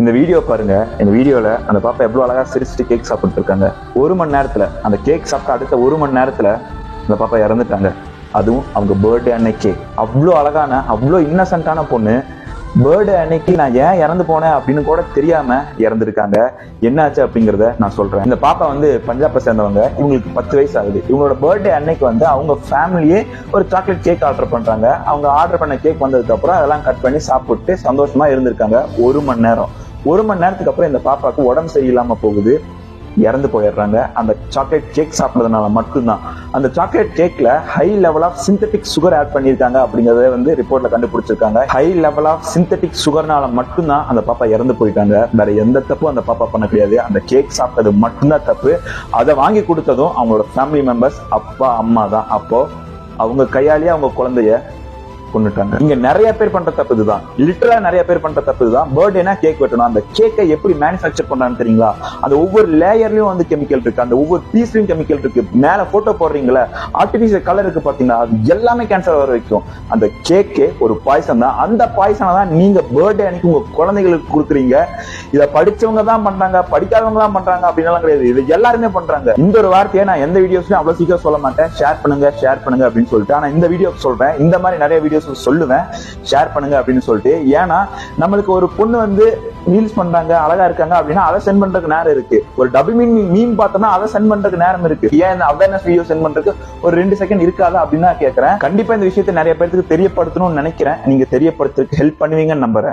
இந்த வீடியோ பாருங்க. இந்த வீடியோல அந்த பாப்பா எவ்வளவு அழகா சிரிச்சுட்டு கேக் சாப்பிட்டு இருக்காங்க. ஒரு மணி நேரத்துல அந்த கேக் சாப்பிட்ட அடுத்த ஒரு மணி நேரத்துல அந்த பாப்பா இறந்துட்டாங்க. அதுவும் அவங்க பர்த்டே அன்னைக்கு. அவ்வளோ அழகான அவ்வளோ இன்னசென்ட்டான பொண்ணு. பர்த்டே அன்னைக்கு நான் ஏன் இறந்து போனேன் அப்படின்னு கூட தெரியாம இறந்துருக்காங்க. என்னாச்சு அப்படிங்கிறத நான் சொல்றேன். இந்த பாப்பா வந்து பஞ்சாபை சேர்ந்தவங்க. இவங்களுக்கு பத்து வயசு ஆகுது. இவங்களோட பர்த்டே அன்னைக்கு வந்து அவங்க ஃபேமிலியே ஒரு சாக்லேட் கேக் ஆர்டர் பண்றாங்க. அவங்க ஆர்டர் பண்ண கேக் வந்ததுக்கு அப்புறம் அதெல்லாம் கட் பண்ணி சாப்பிட்டு சந்தோஷமா இருந்திருக்காங்க. ஒரு மணி நேரம். ஒரு மணி நேரத்துக்கு அப்புறம் இந்த பாப்பாக்கு உடம்பு சரியில்லாம போகுது. இறந்து போயிடுறாங்க. அந்த சாக்லேட் கேக் சாப்பிட்றதுனால மட்டும்தான். அந்த சாக்லேட் கேக்ல high level of synthetic sugar add பண்ணியிருக்காங்க அப்படிங்கறத வந்து ரிப்போர்ட்ல கண்டுபிடிச்சிருக்காங்க. ஹை லெவல் ஆஃப் சிந்தட்டிக் சுகர்னால மட்டும்தான் அந்த பாப்பா இறந்து போயிட்டாங்க. வேற எந்த தப்பும் அந்த பாப்பா பண்ண கிடையாது. அந்த கேக் சாப்பிட்டது மட்டும்தான் தப்பு. அதை வாங்கி கொடுத்ததும் அவங்களோட ஃபேமிலி மெம்பர்ஸ் அப்பா அம்மா தான். அப்போ அவங்க கையாலேயே அவங்க குழந்தைய கொண்டுட்டாங்க. இங்க நிறைய பேர் பண்ற தப்பு இதுதான் லிட்டரலா நிறைய பேர் பண்ற தப்பு இதுதான் பர்த்டேனா கேக் வெட்டணும்? அந்த கேக்கை எப்படி மேனுஃபேக்சர் பண்றான்னு தெரியுங்களா? அந்த ஒவ்வொரு லேயர்லயும் வந்து கெமிக்கல் இருக்கு. அந்த ஒவ்வொரு பீஸ்லயும் கெமிக்கல் இருக்கு. மேல போட்டோ போடுறீங்களா ஆர்டிபிஷியல் கலர் இருக்கு பாத்தீங்களா அது எல்லாமே கேன்சர் வர வைக்கும். அந்த கேக்கே ஒரு பாய்சன் தான். அந்த பாய்சனை தான் நீங்க பர்த்டே அன்னைக்கு உங்க குழந்தைகளுக்கு கொடுக்குறீங்க. இத படிச்சவங்க தான் பண்றாங்க படிக்காதவங்க தான் பண்றாங்க அப்படின்னு கிடையாது. இது எல்லாருமே பண்றாங்க. இந்த ஒரு வார்த்தையை நான் எந்த வீடியோஸ்லயும் அவ்வளவு சீக்கிரம் சொல்ல மாட்டேன். ஷேர் பண்ணுங்க ஷேர் பண்ணுங்க அப்படின்னு சொல்லிட்டு. ஆனா இந்த வீடியோ சொல்றேன். இந்த மாதிரி நிறைய வீடியோ வீடியோஸ் சொல்லுவேன். ஷேர் பண்ணுங்க அப்படின்னு சொல்லிட்டு. ஏன்னா நம்மளுக்கு ஒரு பொண்ணு வந்து ரீல்ஸ் பண்றாங்க அழகா இருக்காங்க அப்படின்னா அதை சென்ட் பண்றதுக்கு நேரம் இருக்கு. ஒரு டபுள் மீன் மீன் பார்த்தோம்னா அதை சென்ட் பண்றதுக்கு நேரம் இருக்கு. ஏன் இந்த அவேர்னஸ் வீடியோ சென்ட் பண்றதுக்கு ஒரு ரெண்டு செகண்ட் இருக்காதா அப்படின்னு நான் கேட்கறேன். கண்டிப்பா இந்த விஷயத்தை நிறைய பேருக்கு தெரியப்படுத்தணும்னு நினைக்கிறேன். நீங்க தெரியப்படுத்துறதுக்கு ஹெல்ப் பண்ணுவீங்கன்னு நம்புறேன்.